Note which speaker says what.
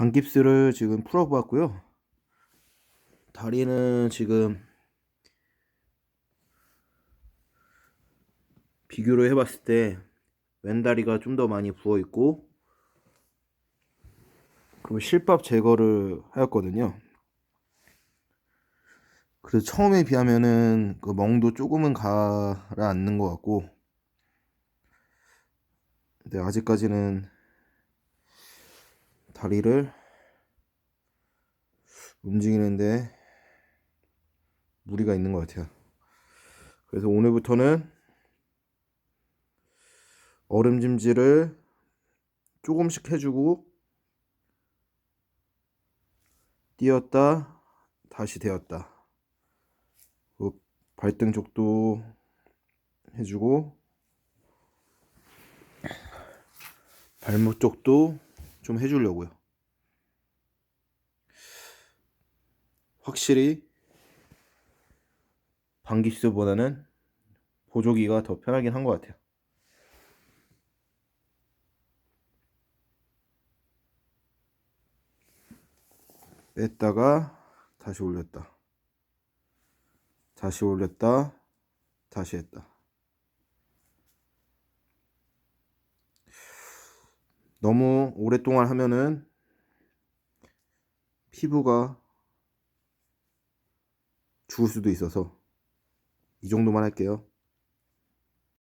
Speaker 1: 반깁스를 지금 풀어보았고요. 다리는 지금 비교를 해봤을 때 왼다리가 좀 더 많이 부어 있고 그 실밥 제거를 하였거든요. 그래서 처음에 비하면은 그 멍도 조금은 가라앉는 것 같고 근데 아직까지는 다리를 움직이는데 무리가 있는 것 같아요. 그래서 오늘부터는 얼음찜질을 조금씩 해주고 띄었다 다시 되었다 그 발등 쪽도 해주고 발목 쪽도 좀 해주려고요. 확실히 방기스보다는 보조기가 더 편하긴 한 것 같아요. 뺐다가 다시 올렸다. 다시 올렸다. 다시 했다. 너무 오랫동안 하면은 피부가 죽을 수도 있어서 이 정도만 할게요.